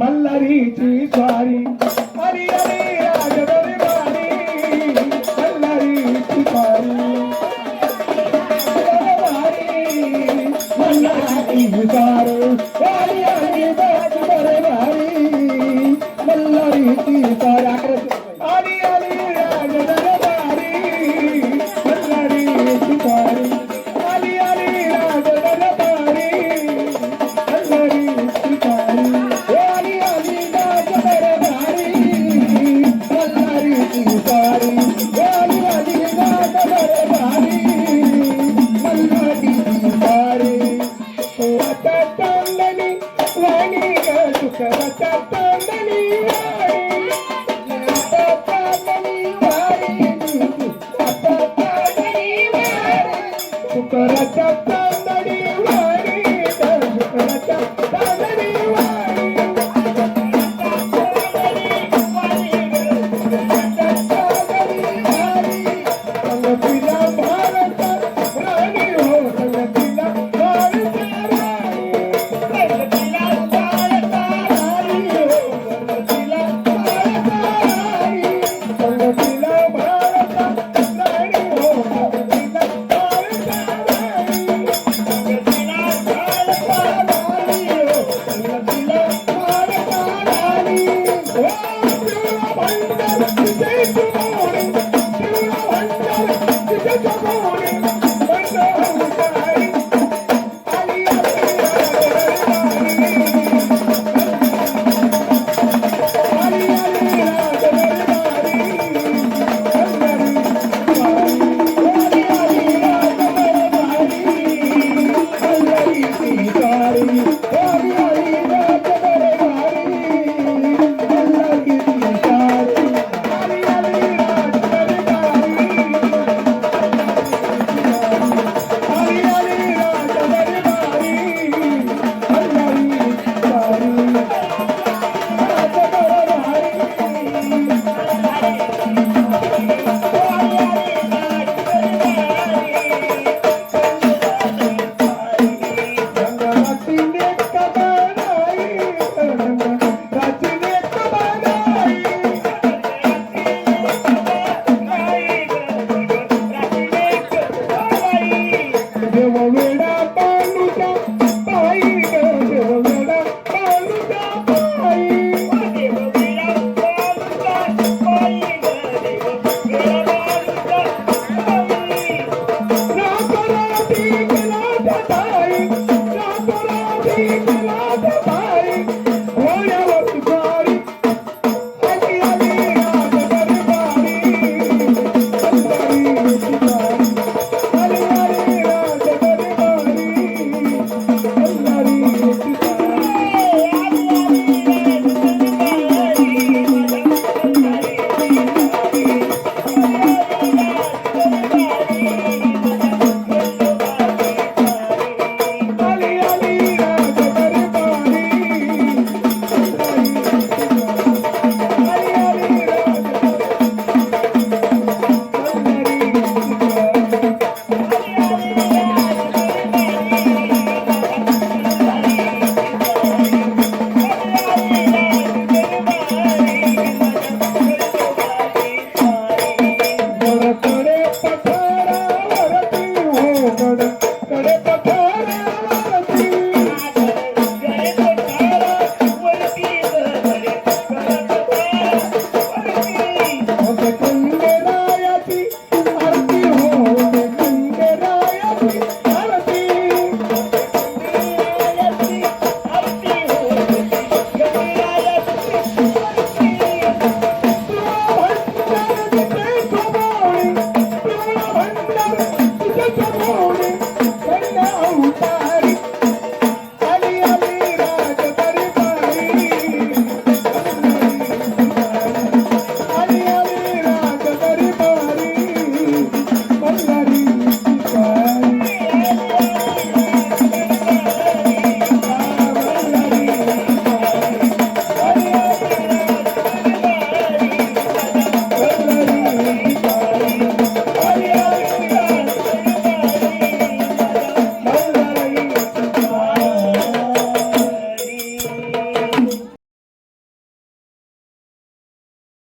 மல்லரிச்சி சாரி ஹரி ஹரி ராஜபரி மாரி மல்லரிச்சி சாரி மல்லரிச்சி சாரி ஹரி ஹரி ராஜபரி மாரி தந்தனியா